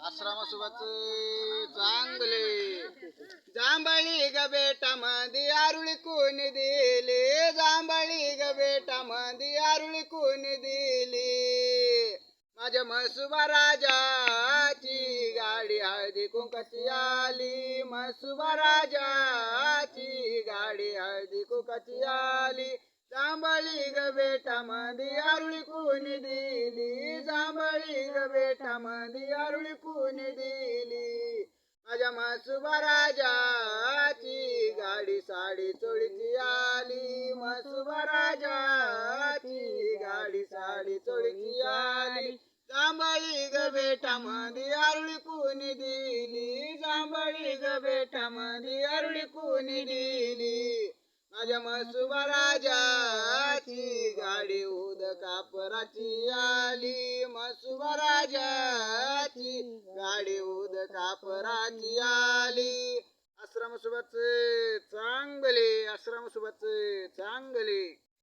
आश्रमासोबत चांगले. जांभळी ग बेटा मध्ये आरुळी कोण दिली? जांभळी ग बेटा मध्ये आरुळी कोण दिली? माझ्या मसुबा राजाची गाडी हळदी कुंकाची आली. मसुबा राजाची गाडी हळदी कुंकाची आली. जांभळी ग बेटा मध्ये आरुळी कोण दिली? बेटा मध्ये आरुळी दिली? माझ्या मसुबा राजाची गाडी साडी चोळीची आली. मसुबा राजाची गाडी साडी चोळीची आली. जांभळी ग बेटा अरुळी आरुळी दिली? जांभळी ग बेटा मध्ये अरुळी कुणी दिली? माझ्या मसुबा राजाची गाडी उद कापराची आली. कापराची आली. आश्रम सोबत चांगले आश्रम सोबत चांगले.